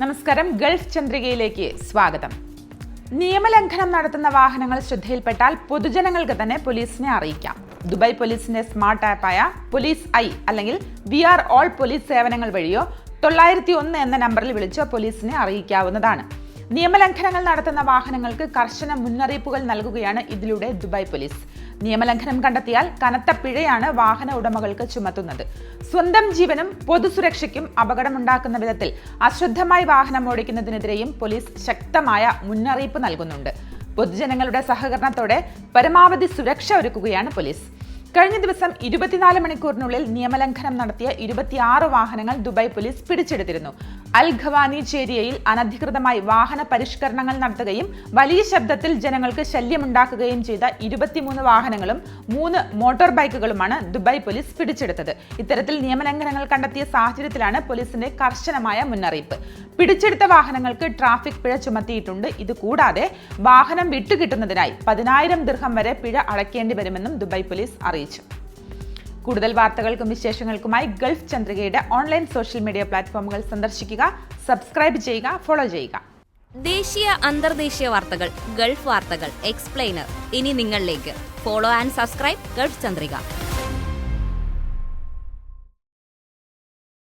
നമസ്കാരം. ഗൾഫ് ചന്ദ്രികയിലേക്ക് സ്വാഗതം. നിയമലംഘനം നടത്തുന്ന വാഹനങ്ങൾ ശ്രദ്ധയിൽപ്പെട്ടാൽ പൊതുജനങ്ങൾക്ക് തന്നെ പോലീസിനെ അറിയിക്കാം. ദുബായ് പോലീസിന്റെ സ്മാർട്ട് ആപ്പായ പോലീസ് ഐ അല്ലെങ്കിൽ വി ആർ ഓൾ പോലീസ് സേവനങ്ങൾ വഴിയോ തൊള്ളായിരത്തി ഒന്ന് എന്ന നമ്പറിൽ വിളിച്ചോ പോലീസിനെ അറിയിക്കാവുന്നതാണ്. നിയമലംഘനങ്ങൾ നടത്തുന്ന വാഹനങ്ങൾക്ക് കർശന മുന്നറിയിപ്പുകൾ നൽകുകയാണ് ഇതിലൂടെ ദുബായ് പോലീസ്. നിയമലംഘനം കണ്ടെത്തിയാൽ കനത്ത പിഴയാണ് വാഹന ഉടമകൾക്ക് ചുമത്തുന്നത്. സ്വന്തം ജീവനും പൊതുസുരക്ഷയ്ക്കും അപകടമുണ്ടാക്കുന്ന വിധത്തിൽ അശ്രദ്ധമായി വാഹനം ഓടിക്കുന്നതിനെതിരെയും പോലീസ് ശക്തമായ മുന്നറിയിപ്പ് നൽകുന്നുണ്ട്. പൊതുജനങ്ങളുടെ സഹകരണത്തോടെ പരമാവധി സുരക്ഷ ഒരുക്കുകയാണ് പോലീസ്. കഴിഞ്ഞ ദിവസം ഇരുപത്തിനാല് മണിക്കൂറിനുള്ളിൽ നിയമലംഘനം നടത്തിയ ഇരുപത്തിയാറ് വാഹനങ്ങൾ ദുബായ് പോലീസ് പിടിച്ചെടുത്തിരുന്നു. അൽ ഖവാനി ചേരിയയിൽ അനധികൃതമായി വാഹന പരിഷ്കരണങ്ങൾ നടത്തുകയും വലിയ ശബ്ദത്തിൽ ജനങ്ങൾക്ക് ശല്യമുണ്ടാക്കുകയും ചെയ്ത ഇരുപത്തിമൂന്ന് വാഹനങ്ങളും മൂന്ന് മോട്ടോർ ബൈക്കുകളുമാണ് ദുബായ് പോലീസ് പിടിച്ചെടുത്തത്. ഇത്തരത്തിൽ നിയമലംഘനങ്ങൾ കണ്ടെത്തിയ സാഹചര്യത്തിലാണ് പോലീസിന്റെ കർശനമായ മുന്നറിയിപ്പ്. പിടിച്ചെടുത്ത വാഹനങ്ങൾക്ക് ട്രാഫിക് പിഴ ചുമത്തിയിട്ടുണ്ട്. ഇത് കൂടാതെ വാഹനം വിട്ടുകിട്ടുന്നതിനായി പതിനായിരം ദീർഘം വരെ പിഴ അടയ്ക്കേണ്ടി വരുമെന്നും ദുബായ് പോലീസ് അറിയിച്ചു. കൂടുതൽ വാർത്തകൾക്കും വിശേഷങ്ങൾക്കുമായി ഗൾഫ് ചന്ദ്രികയുടെ ഓൺലൈൻ സോഷ്യൽ മീഡിയ പ്ലാറ്റ്ഫോമുകൾ സന്ദർശിക്കുക സബ്സ്ക്രൈബ് ചെയ്യുക ഫോളോ ചെയ്യുക. ദേശീയ അന്തർദേശീയ വാർത്തകൾ ഗൾഫ് വാർത്തകൾ എക്സ്പ്ലെയിനർ. ഇനി നിങ്ങളിലേക്ക്. Follow and subscribe gulf Chandrika.